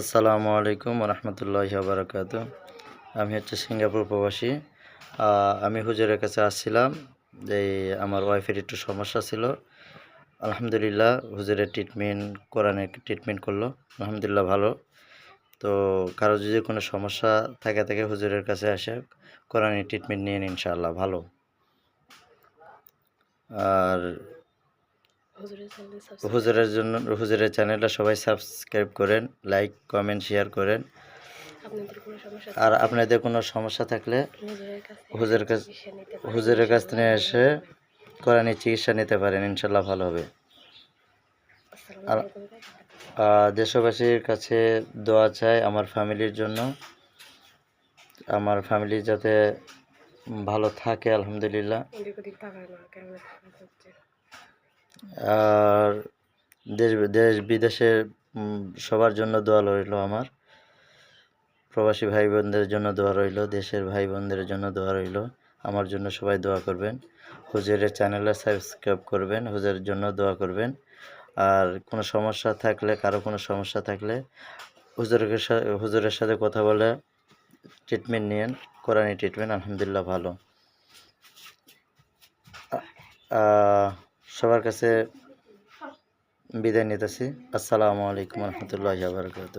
আসসালামু আলাইকুম রহমতুল্লাহ বারকাত আমি হচ্ছে সিঙ্গাপুর প্রবাসী। আমি হুজুরের কাছে আসছিলাম যে আমার ওয়াইফের একটু সমস্যা ছিল। আলহামদুলিল্লাহ হুজুরের ট্রিটমেন্ট কোরআনে ট্রিটমেন্ট করল। আলহামদুলিল্লাহ ভালো। তো কারও যদি কোনো সমস্যা থাকে থাকে হুজুরের কাছে আসে কোরআনে ট্রিটমেন্ট নিয়ে নিন ইনশাআল্লাহ, ভালো। আর হুজুরের জন্য হুজুরের চ্যানেলটা সবাই সাবস্ক্রাইব করেন লাইক কমেন্ট শেয়ার করেন। আর আপনাদের কোনো সমস্যা থাকলে হুজুরের কাছে হুজুরের কাছে থেকে এসে কোরআনি চিকিৎসা নিতে পারেন ইনশাল্লাহ ভালো হবে। আর দেশবাসীর কাছে দোয়া চাই আমার ফ্যামিলির জন্য। আমার ফ্যামিলি যাতে ভালো থাকে আলহামদুলিল্লাহ। আর দেশ দেশ বিদেশের সবার জন্য দোয়া রইল আমার। প্রবাসী ভাই বোনদের জন্য দোয়া রইল, দেশের ভাই বোনদের জন্য দোয়া রইল। আমার জন্য সবাই দোয়া করবেন। হুজুরের চ্যানেলে সাবস্ক্রাইব করবেন, হুজুরের জন্য দোয়া করবেন। আর কোনো সমস্যা থাকলে, কারও কোনো সমস্যা থাকলে হুজুরের সাথে হুজুরের সাথে কথা বলে ট্রিটমেন্ট নিয়েন। কোরআনি ট্রিটমেন্ট আলহামদুলিল্লাহ ভালো। সবার কাছে বিদায় নিতেছি। আসসালামু আলাইকুম রহমতুল্লাহ বারকাত